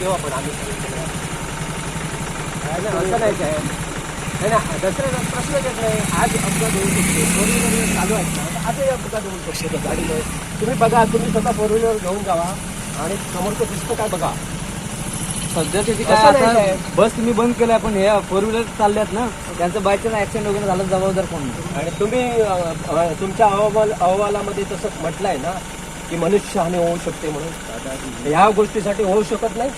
तेव्हा पण आम्ही सांगितलं नाही ना, असं नाही काय नाही ना दसऱ्याचा प्रश्नच येत नाही आज अपघात होऊ शकतो फोर व्हीलर चालू आहेत ना. आजही अपघात होऊ शकतो तुम्ही बघा तुम्ही स्वतः फोर व्हीलर घेऊन जावा. आणि समोरचं दिसतं काय बघा. सध्याची असं काय आता. बस तुम्ही बंद केल्या पण हे फोर व्हीलर चालल्यात ना त्यांचं बायचान्स ऍक्सिडेंट वगैरे झालं जबाबदार कोण? आणि तुम्ही तुमच्या अहवाल अहवालामध्ये तसं म्हटलंय ना की मनुष्यहानी होऊ शकते म्हणून. ह्या गोष्टीसाठी होऊ शकत नाही.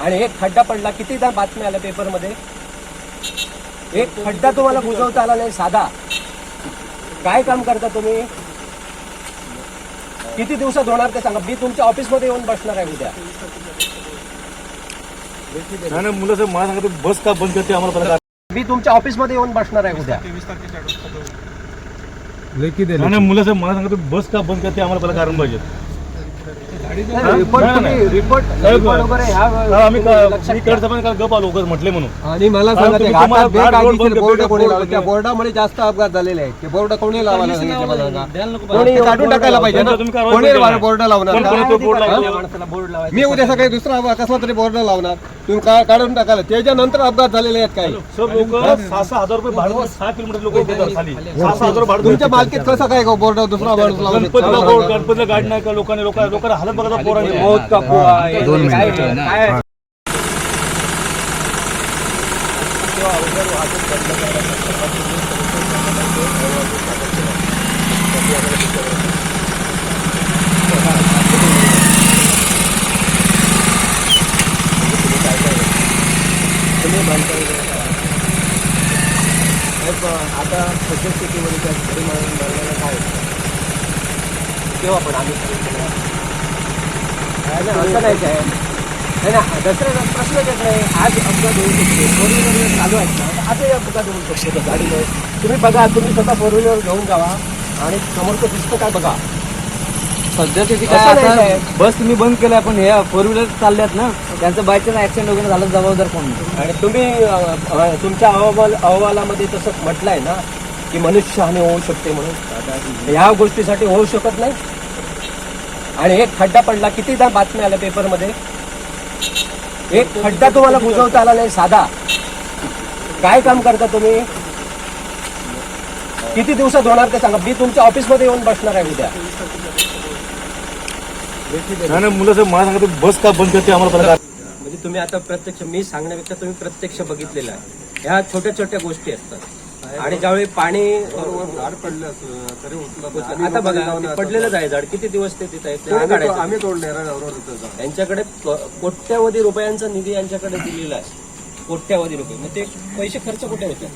आणि एक खड्डा पडला कितीदा बातम्या आल्या पेपरमध्ये? एक खड्डा तुम्हाला बुजवता आला नाही साधा. काय काम करता तुम्ही? किती दिवसात होणार ते सांगा. मी तुमच्या ऑफिसमध्ये येऊन बसणार आहे उद्या. मुलं बस का बंद करते? आम्हाला मी तुमच्या ऑफिसमध्ये येऊन बसणार आहे उद्या. नाही नाही, मुलं साहेब मला सांगा बस का बंद करते आम्हाला पहिला कारण पाहिजे. रिपोर्ट नाही, नाही. रिपोर्ट साहेब, रिपोर्ट वगैरे ह्या हा, आम्ही लक्षात मी घ्या. कडचं पण का गप आलो उगाच म्हटले म्हणून. आणि मला कारण सांगा ते तुम्ही घाटात तुम्हाला बेकायदेशीर बोर्ड बोर्ड बोर्ड कोणी बोर्ड लावले? त्या बोर्ड बोर्डामुळे जास्त अपघात झालेले आहेत. ते बोर्ड कोणी लावायला सांगितले मला? सांगा कोणी काढून टाकायला पाहिजे ना? कोणी. बोर्ड लावणार? कोण- का? कोण- तो बोर्ड काय लावतो. त्या माणसाला बोर्ड लावायचा. मी उद्या सकाळी दुसरा कसला तरी बोर्ड लावणार. तुम्ही का काढून टाकायला? त्याच्यानंतर अपघात झालेले आहेत काही. लोक सहा सहा हजार रुपये भाडं सहा किलोमीटर लोक देतात खाली. सहा सहा हजार भाडं तुमच्या. मालकीत कसं काय बोर्ड दुसरा बोर्ड गणपतीला गाडी नाही का? लोकांनी लोक लोकांना हालत बहुत का कुवा आहे. काय आता सद्यस्थितीमध्ये त्या घरी मारून मारण्याला काय? तेव्हा पण आम्ही सांगितलं असं नाही काय नाही ना दसऱ्याचा प्रश्नच येत नाही आज अपघात होऊ शकतो. फोर व्हीलर चालू आहेत ना तर आजही अपघात होऊ शकतो त्या गाडीमुळे. तुम्ही बघा तुम्ही स्वतः फोर व्हीलर घेऊन जावा. आणि समोरचं दिसतं काय बघा. सध्याची ती असं काय आता काय. बस तुम्ही बंद केल्या पण हे फोर व्हीलर चालल्यात ना त्यांचं बायचान्स ऍक्सिडेंट वगैरे झालं जबाबदार कोण? आणि तुम्ही तुमच्या अहवाल अहवालामध्ये तसं म्हटलंय ना की मनुष्यहानी होऊ शकते म्हणून. ह्या गोष्टीसाठी होऊ शकत नाही. आणि एक खड्डा पडला. कितीदा बातम्या आल्या पेपरमध्ये? एक खड्डा तुम्हाला बुजवता आला नाही साधा. काय काम करता तुम्ही? किती दिवसात होणार ते सांगा. मी तुमच्या ऑफिसमध्ये येऊन बसणार आहे उद्या. नाही मुलं साहेब मला सांगा बस का बंद करते आम्हाला म्हणजे तुम्ही आता प्रत्यक्ष मी सांगण्यापेक्षा तुम्ही प्रत्यक्ष बघितलेलं आहे. ह्या छोट्या छोट्या गोष्टी असतात. आणि ज्यावेळी पाणी झाड पडलं तरी उचलत आता बघा ते पडलेलंच आहे झाड. किती दिवस ते तिथे. आम्ही तोडले यांच्याकडे कोट्यावधी रुपयांचा निधी यांच्याकडे दिलेला आहे. कोट्यावधी रुपये. मग ते पैसे खर्च कुठे होते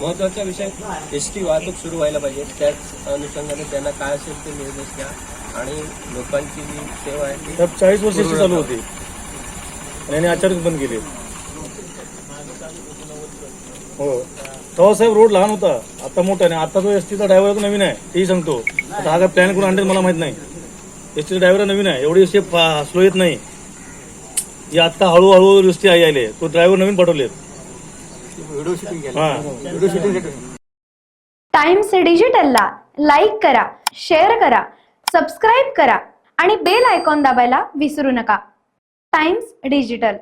महत्त्वाचा विषय एस टी वाहतूक सुरू व्हायला पाहिजे. त्याच अनुषंगाने त्यांना काय असेल ते निर्देश द्या. आणि लोकांची जी सेवा आहे ती चाळीस वर्षाची चालू होती. आणि अचानक बंद केली. हो. तेव्हा साहेब रोड लहान होता. आता मोठा आणि आता जो एस टीचा ड्रायव्हर नवीन आहे. तेही सांगतो. आता हा काय प्लॅन करून आणतील मला माहीत नाही. एस टीचा ड्रायव्हर नवीन आहे. एवढी एस स्लो येत नाही. ही आता हळूहळू एस टी आई आले. तो ड्रायव्हर नवीन पाठवलेत. हा. टाइम्स डिजिटलला लाईक करा शेअर करा सबस्क्राईब करा आणि बेल आयकॉन दाबायला विसरू नका. Times digital